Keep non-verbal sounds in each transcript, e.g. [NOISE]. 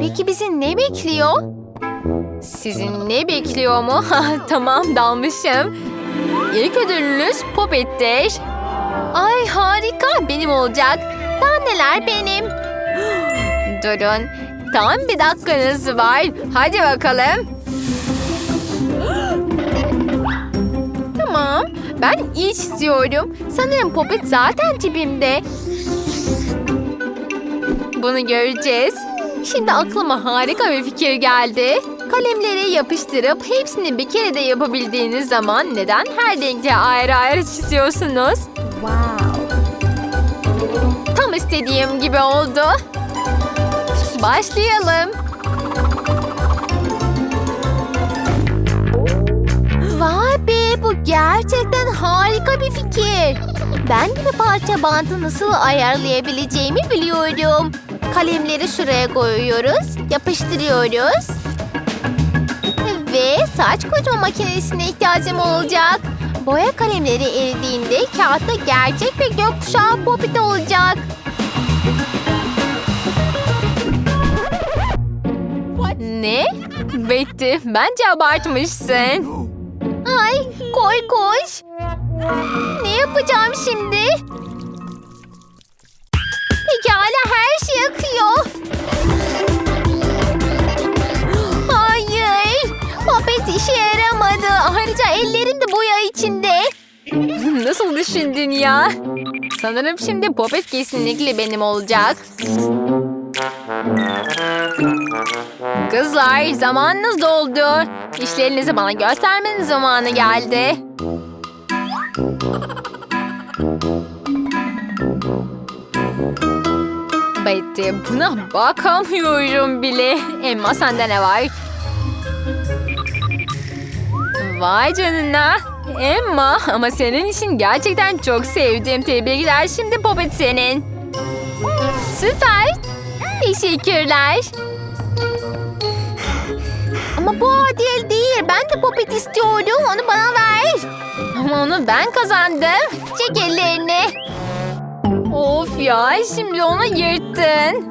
Peki bizi ne bekliyor? Sizin ne bekliyor mu? [LAUGHS] tamam dalmışım. İlk ödülünüz Popet'tir. Ay harika benim olacak. Daha neler benim? [GASPS] Durun. Tam bir dakikanız var. Hadi bakalım. [GASPS] tamam. Ben istiyorum. Sanırım Popet zaten cebimde. Bunu göreceğiz. Şimdi aklıma harika bir fikir geldi. Kalemleri yapıştırıp hepsini bir kere de yapabildiğiniz zaman neden her renkte ayrı ayrı çiziyorsunuz? Tam istediğim gibi oldu. Başlayalım. Vay be bu gerçekten harika bir fikir. Ben de bir parça bandı nasıl ayarlayabileceğimi biliyorum. Kalemleri şuraya koyuyoruz, yapıştırıyoruz. Ve saç kurutma makinesine ihtiyacım olacak. Boya kalemleri eridiğinde kağıtta gerçek bir gökkuşağı popit olacak. Ne? Betty, bence abartmışsın. Ay, koy koş. Ne yapacağım şimdi? Pekala her şey akıyor. Hayır. Popet işe yaramadı. Ayrıca ellerim de boya içinde. Nasıl düşündün ya? Sanırım şimdi Popet kesinlikle benim olacak. Kızlar zamanınız doldu. İşlerinizi bana göstermenin zamanı geldi. Betty buna bakamıyorum bile. Emma sende ne var? Vay canına. Emma ama senin için gerçekten çok sevdim. Tebrikler şimdi Popet senin. Süper. Teşekkürler. Ama bu adil değil. Ben de popet istiyorum. Onu bana ver. Ama onu ben kazandım. Çek ellerini. Of ya şimdi onu yırttın.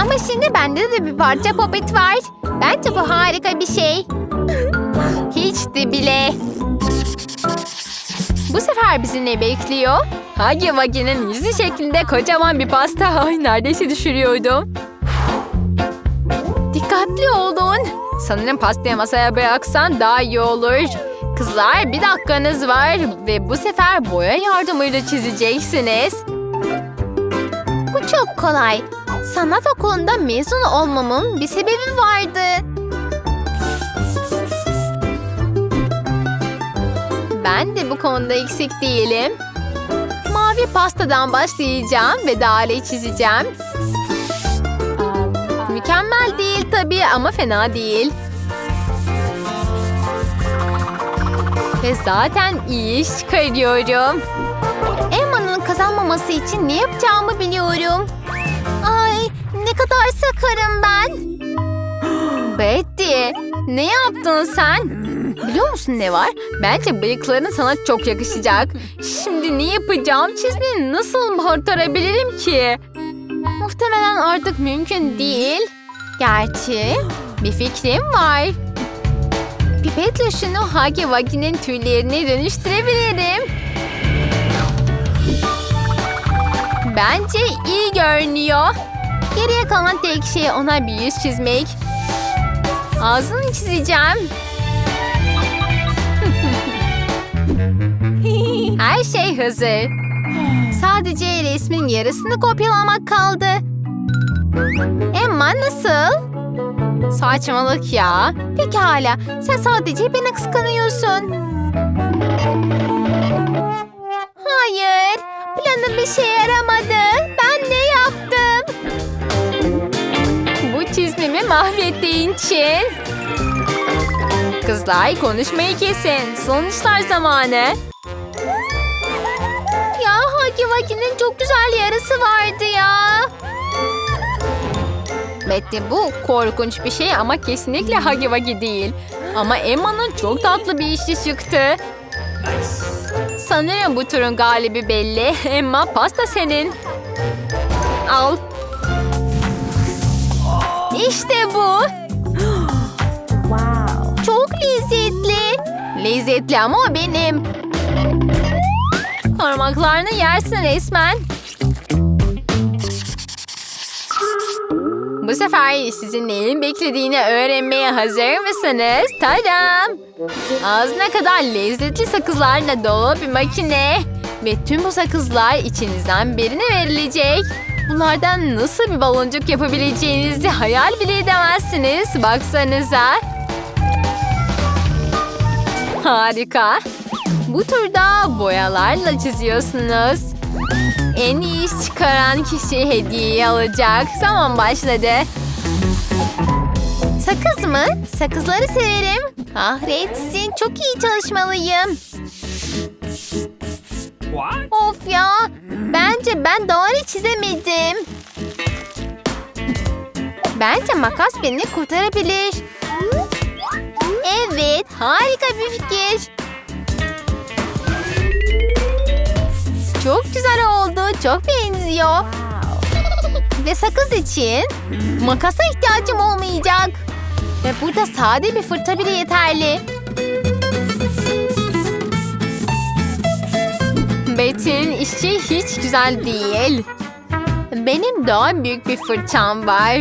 Ama şimdi bende de bir parça popet var. Bence bu harika bir şey. Hiç de bile. Bu sefer bizi ne bekliyor? Hagi Wagi'nin yüzü şeklinde kocaman bir pasta. Ay neredeyse düşürüyordum. Dikkatli olun. Sanırım pastayı masaya bıraksan daha iyi olur. Kızlar bir dakikanız var ve bu sefer boya yardımıyla çizeceksiniz. Çok kolay. Sanat okulunda mezun olmamın bir sebebi vardı. Ben de bu konuda eksik değilim. Mavi pastadan başlayacağım ve daireyi çizeceğim. Mükemmel değil tabii ama fena değil. Ve zaten iyi iş çıkarıyorum. Kazanmaması için ne yapacağımı biliyorum. Ay ne kadar sakarım ben. [GASPS] Betty ne yaptın sen? Biliyor musun ne var? Bence bıyıkların sana çok yakışacak. Şimdi ne yapacağım? Çizmeyi nasıl kurtarabilirim ki? Muhtemelen artık mümkün değil. Gerçi bir fikrim var. Pipetle şunu Hagi Wagi'nin tüylerine dönüştürebilirim. Bence iyi görünüyor. Geriye kalan tek şey ona bir yüz çizmek. Ağzını çizeceğim. [LAUGHS] Her şey hazır. Sadece resmin yarısını kopyalamak kaldı. Emma nasıl? Saçmalık ya. Pekala, sen sadece beni kıskanıyorsun. Hayır, planım bir şey yaramadı. Ben ne yaptım? Bu çizmemi mahvettiğin için. Kızlar konuşmayı kesin. Sonuçlar zamanı. Ya Hagi Wagi'nin çok güzel yarısı vardı ya. Betty bu korkunç bir şey ama kesinlikle Hagi Wagi değil. Ama Emma'nın çok tatlı bir işi çıktı. Sanırım bu turun galibi belli. [LAUGHS] Emma pasta senin. Al. İşte bu. [GASPS] Çok lezzetli. Lezzetli ama o benim. Parmaklarını yersin resmen. Bu sefer sizin neyin beklediğini öğrenmeye hazır mısınız? Tadam! Ağzına kadar lezzetli sakızlarla dolu bir makine. Ve tüm bu sakızlar içinizden birine verilecek. Bunlardan nasıl bir baloncuk yapabileceğinizi hayal bile edemezsiniz. Baksanıza. Harika. Bu turda boyalarla çiziyorsunuz. En iyi iş çıkaran kişi hediyeyi alacak. Zaman başladı. Sakız mı? Sakızları severim. Kahretsin çok iyi çalışmalıyım. Of ya. Bence ben doğru çizemedim. Bence makas beni kurtarabilir. Evet, harika bir fikir. Çok güzel oldu, çok benziyor. Ve sakız için makasa ihtiyacım olmayacak. Ve burada sade bir fırça bile yeterli. Betty'nin işi hiç güzel değil. Benim daha büyük bir fırçam var.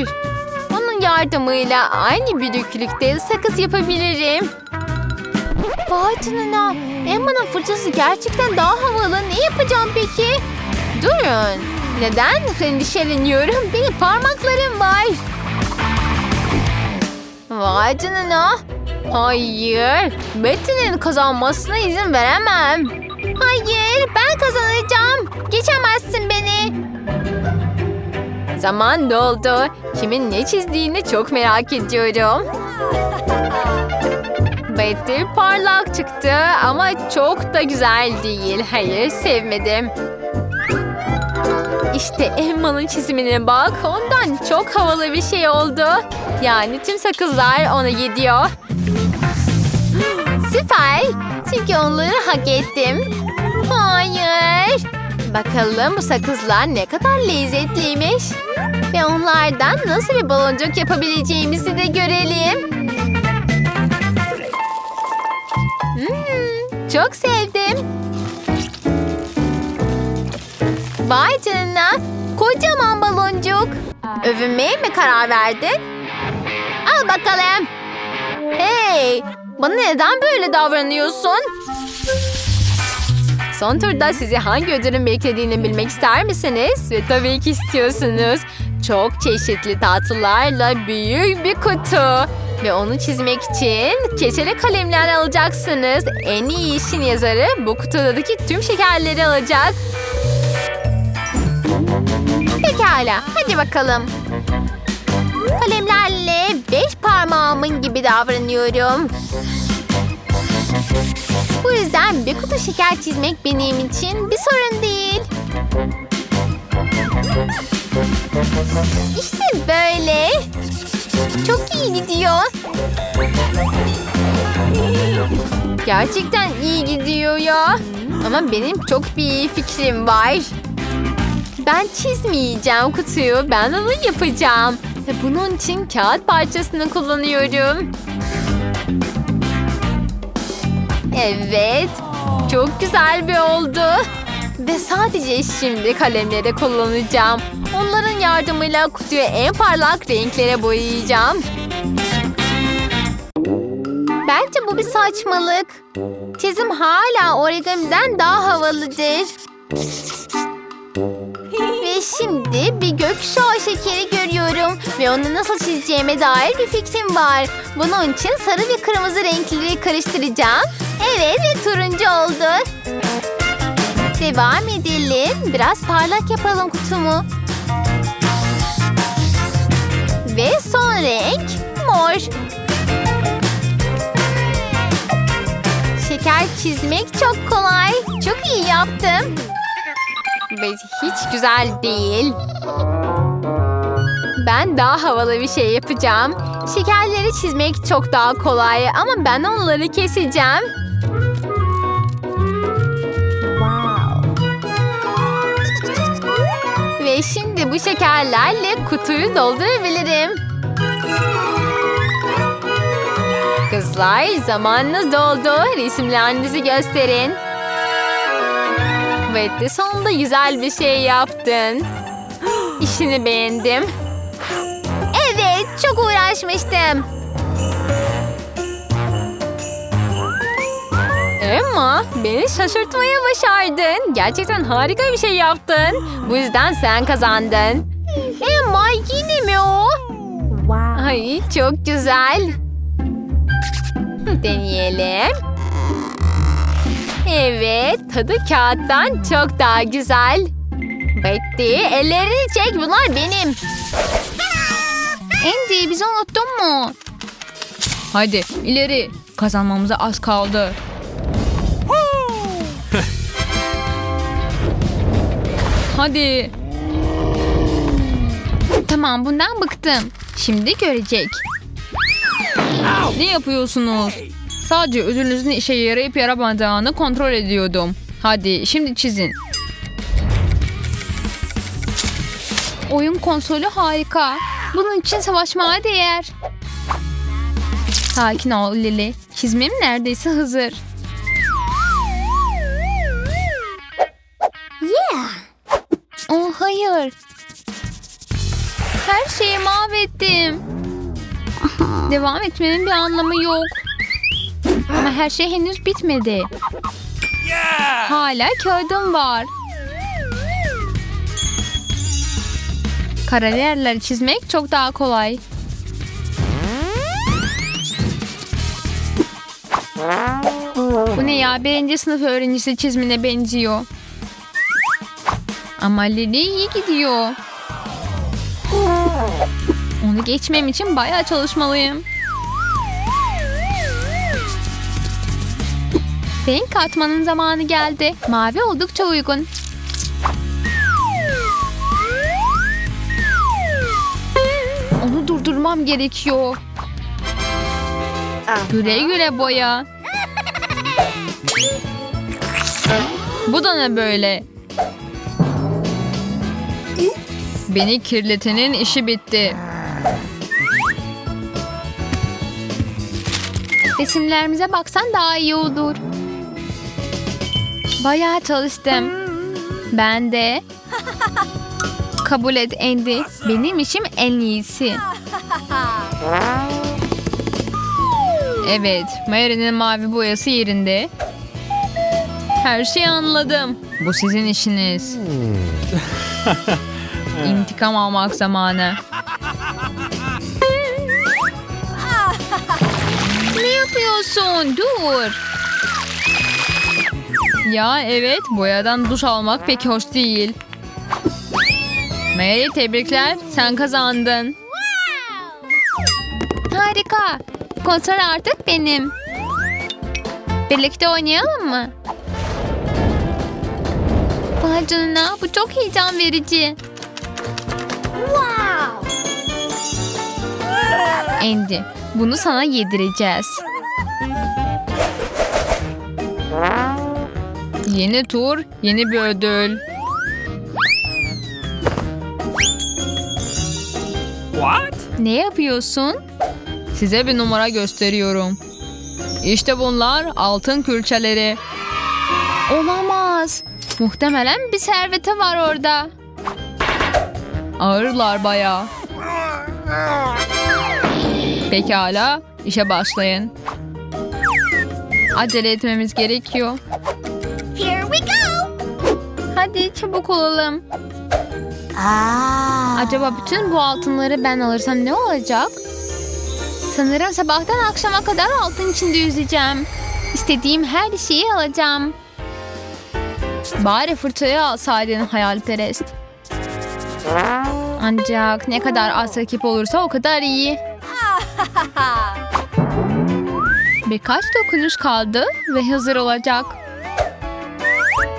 Onun yardımıyla aynı büyüklükte sakız yapabilirim. Vay canına. Emma'nın fırçası gerçekten daha havalı. Ne yapacağım peki? Durun. Neden endişeleniyorum? Benim parmaklarım var. Vay canına. Hayır. Betty'nin kazanmasına izin veremem. Hayır, ben kazanacağım. Geçemezsin beni. Zaman doldu. Kimin ne çizdiğini çok merak ediyorum. [LAUGHS] Betty parlak çıktı ama çok da güzel değil. Hayır, sevmedim. İşte Emma'nın çizimine bak. Ondan çok havalı bir şey oldu. Yani tüm sakızlar ona gidiyor. [GASPS] Süper. Çünkü onları hak ettim. Hayır. Bakalım bu sakızlar ne kadar lezzetliymiş. Ve onlardan nasıl bir baloncuk yapabileceğimizi de görelim. Çok sevdim. Vay canına. Kocaman baloncuk. Övünmeye mi karar verdin? Al bakalım. Hey, bana neden böyle davranıyorsun? Son turda sizi hangi ödülün beklediğini bilmek ister misiniz? Ve tabii ki istiyorsunuz. Çok çeşitli tatlılarla büyük bir kutu. Ve onu çizmek için keçeli kalemler alacaksınız. En iyi işin yazarı bu kutudaki tüm şekerleri alacak. Pekala, hadi bakalım. Kalemlerle beş parmağımın gibi davranıyorum. Bu yüzden bir kutu şeker çizmek benim için bir sorun değil. İşte böyle. Çok iyi gidiyor. Gerçekten iyi gidiyor ya. Ama benim çok bir iyi fikrim var. Ben çizmeyeceğim kutuyu. Ben onu yapacağım. Bunun için kağıt parçasını kullanıyorum. Evet. Çok güzel bir oldu. Ve sadece şimdi kalemleri kullanacağım. Onların yardımıyla kutuyu en parlak renklere boyayacağım. Bence bu bir saçmalık. Çizim hala origamiden daha havalıdır. Ve şimdi bir gökkuşağı şekeri görüyorum. Ve onu nasıl çizeceğime dair bir fikrim var. Bunun için sarı ve kırmızı renkleri karıştıracağım. Evet ve turuncu oldu. Devam edelim. Biraz parlak yapalım kutumu. Ve son renk mor. Şeker çizmek çok kolay. Çok iyi yaptım. Ve hiç güzel değil. Ben daha havalı bir şey yapacağım. Şekerleri çizmek çok daha kolay ama ben onları keseceğim. Şimdi bu şekerlerle kutuyu doldurabilirim. Kızlar zamanınız doldu. Resimlerinizi gösterin. Ve de sonunda güzel bir şey yaptın. [GASPS] İşini beğendim. [GASPS] Evet çok uğraşmıştım. Emma beni şaşırtmaya başardın. Gerçekten harika bir şey yaptın. Bu yüzden sen kazandın. Emma yine mi o? Ay çok güzel. Deneyelim. Evet, tadı kağıttan çok daha güzel. Betty, ellerini çek. Bunlar benim. Andy, bizi unuttun mu? Hadi ileri. Kazanmamıza az kaldı. Hadi. Tamam, bundan bıktım. Şimdi görecek. Ne yapıyorsunuz? Sadece ödülünüzün işe yarayıp yaramadığını kontrol ediyordum. Hadi şimdi çizin. Oyun konsolü harika. Bunun için savaşmaya değer. Sakin ol Lily. Çizmem neredeyse hazır. Hayır. Her şeyi mahvettim. Devam etmenin bir anlamı yok. Ama her şey henüz bitmedi. Hala kağıdım var. Karalerleri çizmek çok daha kolay. Bu ne ya? Birinci sınıf öğrencisi çizimine benziyor. Ama iyi gidiyor. Onu geçmem için bayağı çalışmalıyım. Renk katmanın zamanı geldi. Mavi oldukça uygun. Onu durdurmam gerekiyor. Güle güle boya. Bu da ne böyle? Beni kirletenin işi bitti. Resimlerimize baksan daha iyi olur. Bayağı çalıştım. Ben de. Kabul et Andy. Benim işim en iyisi. Evet, Mary'nin mavi boyası yerinde. Her şeyi anladım. Bu sizin işiniz. [LAUGHS] İntikam almak zamanı. [LAUGHS] Ne yapıyorsun? Dur. Ya evet, boyadan duş almak pek hoş değil. Mary tebrikler, sen kazandın. Harika. Kontrol artık benim. Birlikte oynayalım mı? Vay canına bu çok heyecan verici. Andy bunu sana yedireceğiz. Yeni tur, yeni bir ödül. Ne yapıyorsun? Size bir numara gösteriyorum. İşte bunlar altın külçeleri. Olamaz. Muhtemelen bir servete var orada. Ağırlar bayağı. Pekala, işe başlayın. Acele etmemiz gerekiyor. Hadi çabuk olalım. Acaba bütün bu altınları ben alırsam ne olacak? Sanırım sabahtan akşama kadar altın içinde yüzeceğim. İstediğim her şeyi alacağım. Bari fırçayı alsaydın hayalperest. Ancak ne kadar az rakip olursa o kadar iyi. [LAUGHS] Birkaç dokunuş kaldı ve hazır olacak.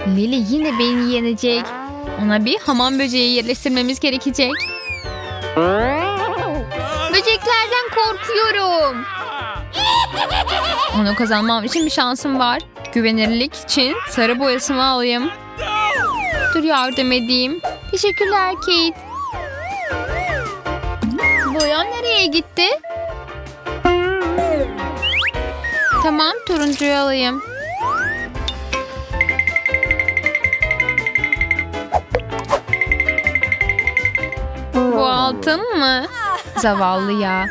Lily yine beni yenecek. Ona bir hamam böceği yerleştirmemiz gerekecek. Böceklerden korkuyorum. Onu kazanmam için bir şansım var. Güvenirlik için sarı boyasını alayım. Dur yardım edeyim. Teşekkürler Kate. Boyam nereye gitti? Tamam turuncuyu alayım. Bu altın mı? Zavallı ya.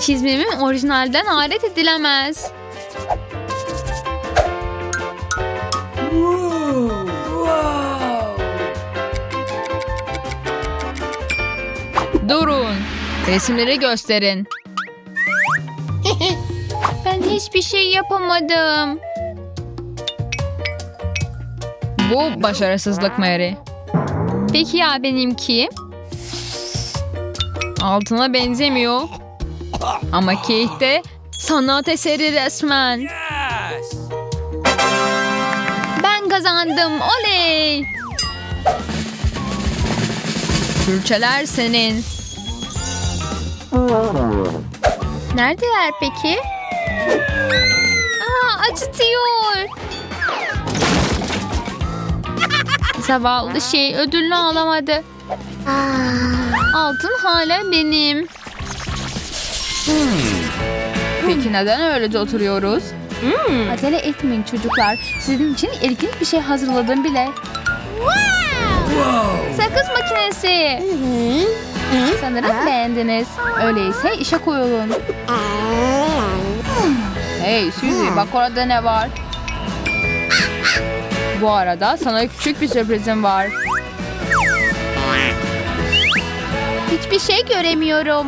Çizmemim orijinalden alet edilemez. Durun. Resimleri gösterin. Hiçbir şey yapamadım. Bu başarısızlık Mary. Peki ya benimki? Altına benzemiyor. Ama Kate de sanat eseri resmen. Ben kazandım. Oley! Külçeler senin. Neredeler peki? Aa, acıtıyor. Zavallı şey ödülünü alamadı. Altın hala benim. Peki neden öylece oturuyoruz? Acele etmeyin çocuklar. Sizin için ilginç bir şey hazırladım bile. Sakız makinesi. Sanırım beğendiniz. Öyleyse işe koyulun. Hey Suzy bak orada ne var? Bu arada sana küçük bir sürprizim var. Hiçbir şey göremiyorum.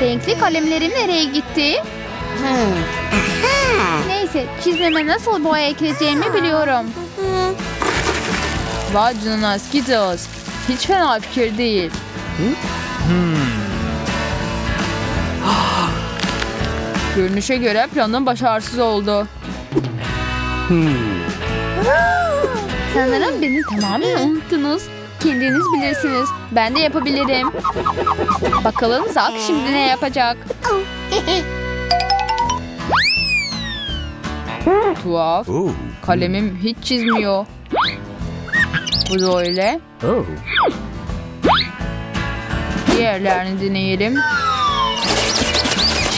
Renkli kalemlerim nereye gitti? Neyse çizmeme nasıl boya ekleyeceğimi biliyorum. Vay canına Skittles. Hiç fena fikir değil. Görünüşe göre planın başarısız oldu. Sanırım beni tamamen unuttunuz. Kendiniz bilirsiniz. Ben de yapabilirim. Bakalım Zak şimdi ne yapacak? [LAUGHS] Tuhaf. Kalemim hiç çizmiyor. Bu da öyle. Oh. Diğerlerini deneyelim.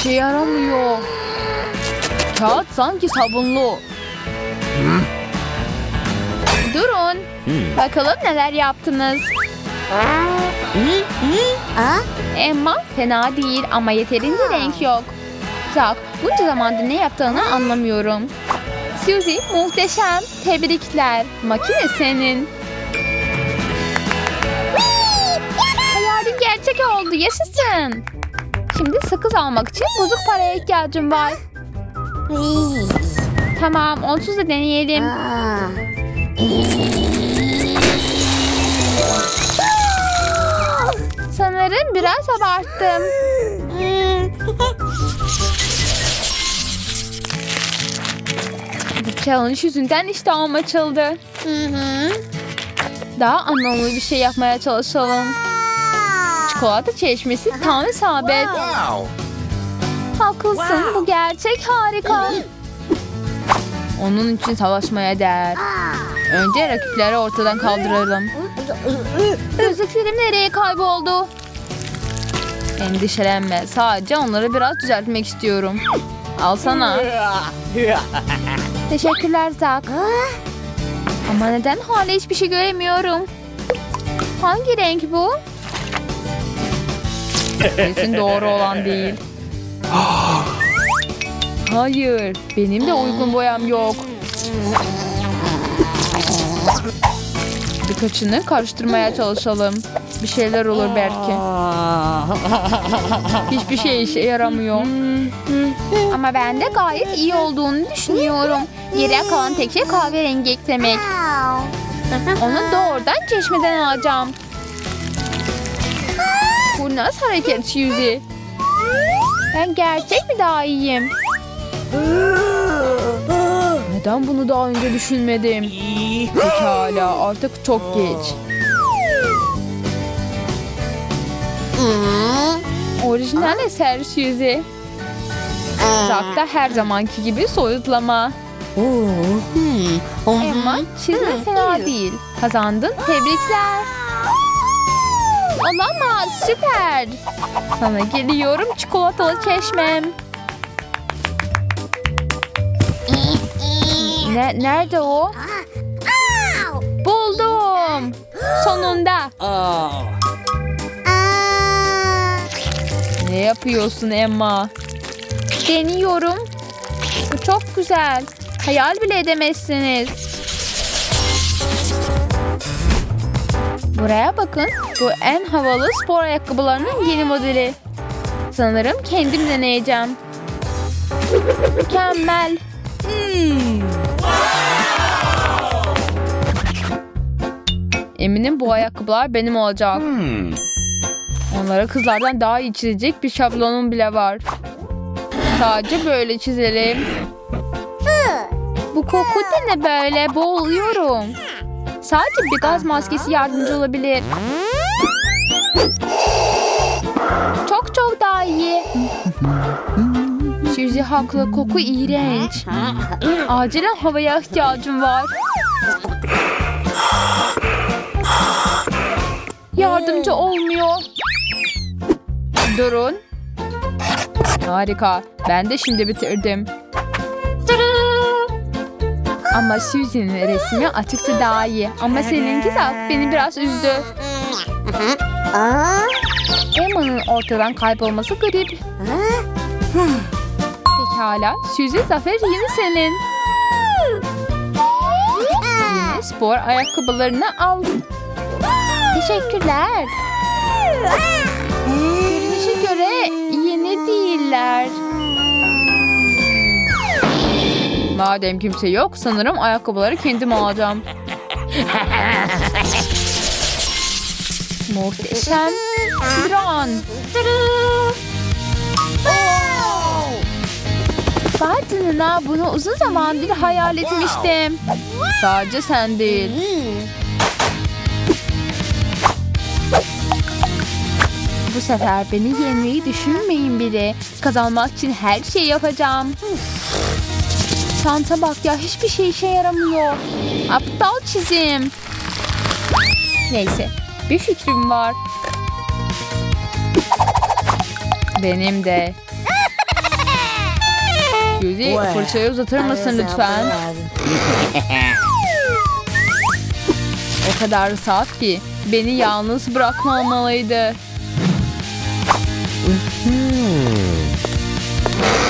İşe yaramıyor. Kağıt sanki sabunlu. Durun. Hmm. Bakalım neler yaptınız. Emma fena değil ama yeterince renk yok. Zack bunca zamandır ne yaptığını anlamıyorum. Suzy muhteşem. Tebrikler. Makine senin. Hayalin gerçek oldu. Yaşasın. Şimdi sakız almak için bozuk paraya ihtiyacım var. Tamam onsuz da deneyelim. Sanırım biraz abarttım. Bu challenge yüzünden iştahım açıldı. Daha anlamlı bir şey yapmaya çalışalım. Çikolata çeşmesi tam isabet. Wow. Haklısın bu gerçek harika. Onun için savaşmaya değer. Önce rakipleri ortadan kaldıralım. Gözlüklerim nereye kayboldu? Endişelenme. Sadece onları biraz düzeltmek istiyorum. Alsana. Teşekkürler Zak. Ama neden hala hiçbir şey göremiyorum? Hangi renk bu? Kesin doğru olan değil. Hayır, benim de uygun boyam yok. Birkaçını karıştırmaya çalışalım. Bir şeyler olur belki. Hiçbir şey işe yaramıyor. Ama ben de gayet iyi olduğunu düşünüyorum. Geriye kalan tek şey kahverengi eklemek. Onu doğrudan çeşmeden alacağım. Nasıl hareket Suzy? Ben gerçek mi daha iyiyim? Neden bunu daha önce düşünmedim? Pekala artık çok geç. Orijinal eser Suzy. Zakta her zamanki gibi soyutlama. Emma çizme fena değil. Kazandın. Tebrikler. Olamaz süper. Sana geliyorum çikolatalı çeşmem. Ne, nerede o? Buldum. Sonunda. Ne yapıyorsun Emma? Deniyorum. Bu çok güzel. Hayal bile edemezsiniz. Buraya bakın. Bu en havalı spor ayakkabılarının yeni modeli. Sanırım kendim deneyeceğim. Mükemmel. Eminim bu ayakkabılar benim olacak. Onlara kızlardan daha iyi çizecek bir şablonum bile var. Sadece böyle çizelim. Bu koku da ne böyle? Boğuluyorum. Sadece bir gaz maskesi yardımcı olabilir. Çok çok daha iyi. Suzy haklı. Koku iğrenç. Acilen havaya ihtiyacım var. Yardımcı olmuyor. Durun. Harika. Ben de şimdi bitirdim. Ama Suzy'nin resmi açıkça daha iyi. Ama seninki de beni biraz üzdü. Emma'nın ortadan kaybolması garip. Pekala. Suzy zafer yine senin. Yeni spor ayakkabılarını al. Teşekkürler. Görünüşe göre yeni değiller. Madem kimse yok sanırım ayakkabıları kendim alacağım. Muhteşem. Vay canına bunu uzun zamandır hayal etmiştim. Sadece sen değil. Bu sefer beni yenmeyi düşünmeyin bile. Kazanmak için her şeyi yapacağım. Çanta bak ya hiçbir şey işe yaramıyor. Aptal çizim. Neyse bir fikrim var. Benim de. Suzy fırçayı uzatır mısın lütfen? O kadar saf ki beni yalnız bırakmamalıydı.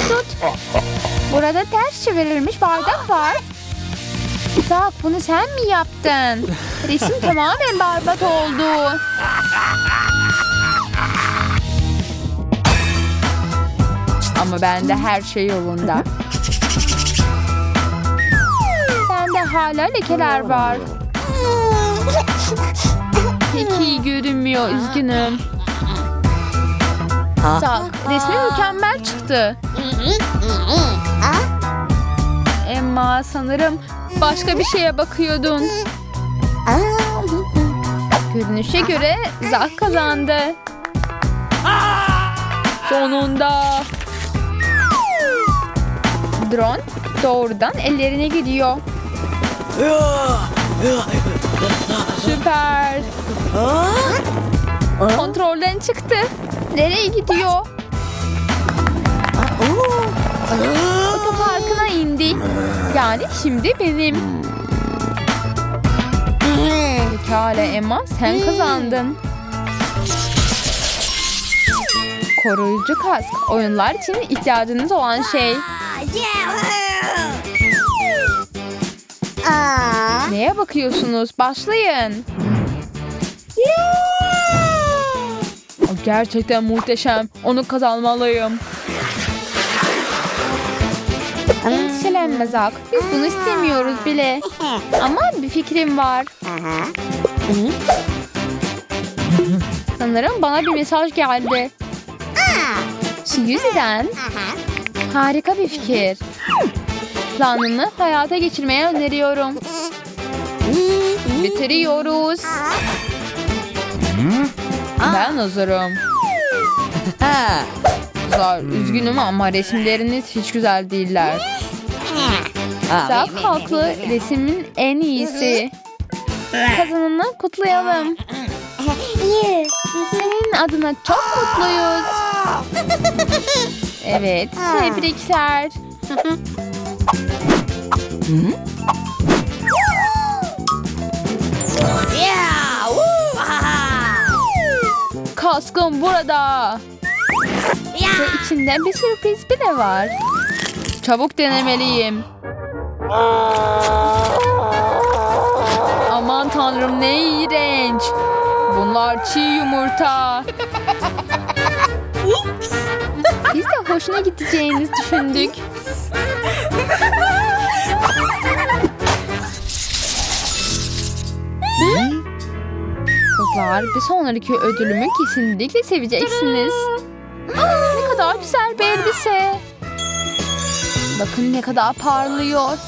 Tut. Burada ters çevrilmiş bardak var. Zak bunu sen mi yaptın? Resim [LAUGHS] tamamen berbat oldu. Ama bende her şey yolunda. Bende hala lekeler var. Pek iyi görünmüyor üzgünüm. Zak resmi mükemmel çıktı. Emma sanırım başka bir şeye bakıyordun. Görünüşe göre Zak kazandı. Sonunda. Drone doğrudan ellerine gidiyor. Süper. Kontrolden çıktı. Nereye gidiyor? Otoparkına indi. Yani şimdi benim. Pekala Emma sen kazandın. Koruyucu kask oyunlar için ihtiyacınız olan şey. Neye bakıyorsunuz? Başlayın. O gerçekten muhteşem. Onu kazanmalıyım. Endişelenme Zak. Biz bunu istemiyoruz bile. Ama bir fikrim var. Sanırım bana bir mesaj geldi. Suzy'den. Harika bir fikir. Planını hayata geçirmeye öneriyorum. Bitiriyoruz. Ben hazırım. Kızlar üzgünüm ama resimleriniz hiç güzel değiller. Zak haklı. Resimin en iyisi. Kazananı kutlayalım. Senin adına çok mutluyuz. Evet, tebrikler. Kaskım burada. Ve içinde bir sürpriz bile var. Çabuk denemeliyim. Aman tanrım ne iğrenç. Bunlar çiğ yumurta. Biz de hoşuna gideceğiniz düşündük. [LAUGHS] Kızlar bir sonraki ödülümü kesinlikle seveceksiniz. Ne kadar güzel bir elbise. Bakın ne kadar parlıyor.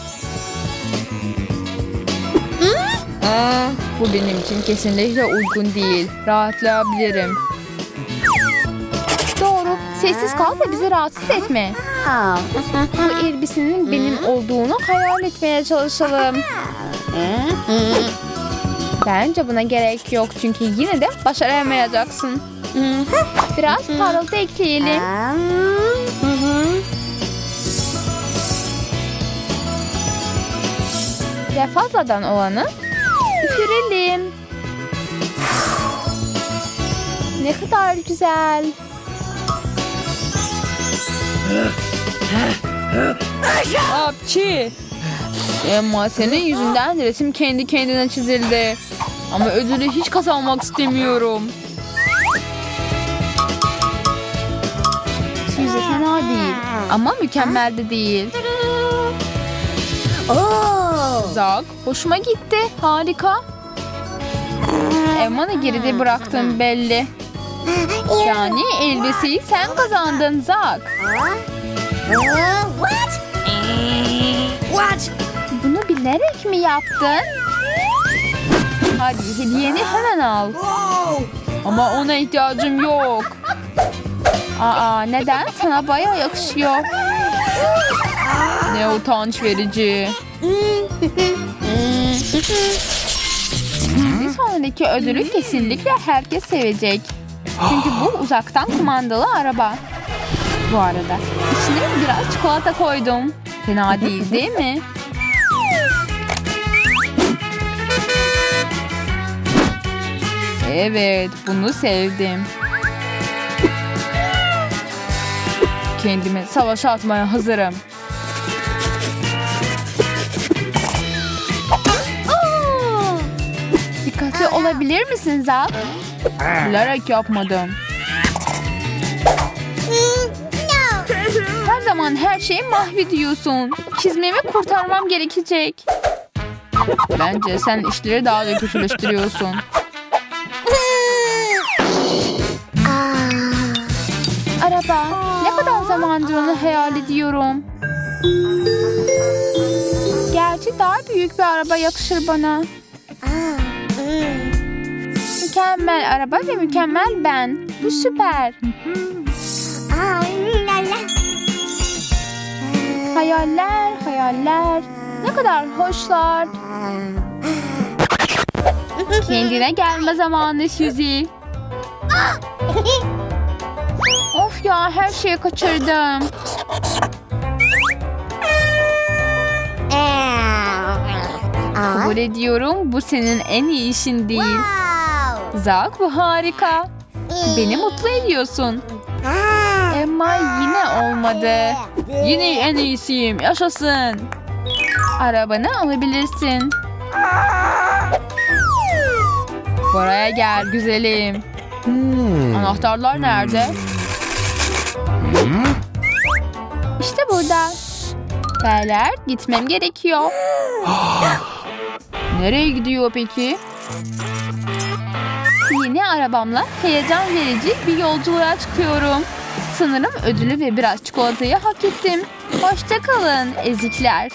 Aa, bu benim için kesinlikle uygun değil. Rahatlayabilirim. Doğru. Sessiz kal da bizi rahatsız etme. Bu elbisenin benim olduğunu hayal etmeye çalışalım. Bence buna gerek yok çünkü yine de başaramayacaksın. Biraz parıltı ekleyelim. Ve fazladan olanı üfürelim. Ne kadar güzel. Apçı. Emma senin yüzünden resim kendi kendine çizildi. Ama ödülü hiç kazanmak istemiyorum. Suzy fena değil ama mükemmel de değil. Zak, hoşuma gitti. Harika. Emma'nı geride bıraktın belli. Yani elbiseyi sen kazandın Zak. What? Bilerek mi yaptın? Hadi hediyeni hemen al. Ama ona ihtiyacım yok. Aa neden? Sana baya yakışıyor. Ne utanç verici. Bir sonraki ödülü kesinlikle herkes sevecek. Çünkü bu uzaktan kumandalı araba. Bu arada içine biraz çikolata koydum. Fena değil değil mi? Evet, bunu sevdim. Kendimi savaşa atmaya hazırım. Dikkatli olabilir misin Zap? Bilerek yapmadım. Her zaman her şeyi mahvediyorsun. Çizmemi kurtarmam gerekecek. Bence sen işleri daha da kötüleştiriyorsun. Onu hayal ediyorum. Gerçi daha büyük bir araba yakışır bana. Mükemmel araba ve mükemmel ben. Bu süper. Hayaller, hayaller. Ne kadar hoşlar. Kendine gelme zamanı Suzy. [LAUGHS] Of ya her şeyi kaçırdım. Kabul ediyorum bu senin en iyi işin değil. Zak bu harika. Beni mutlu ediyorsun. Emma yine olmadı. Yine en iyisiyim. Yaşasın. Arabanı alabilirsin. Buraya gel güzelim. Anahtarlar nerede? İşte burada. Beyler gitmem gerekiyor. [GASPS] Nereye gidiyor peki? Yeni arabamla heyecan verici bir yolculuğa çıkıyorum. Sanırım ödülü ve biraz çikolatayı hak ettim. Hoşça kalın ezikler.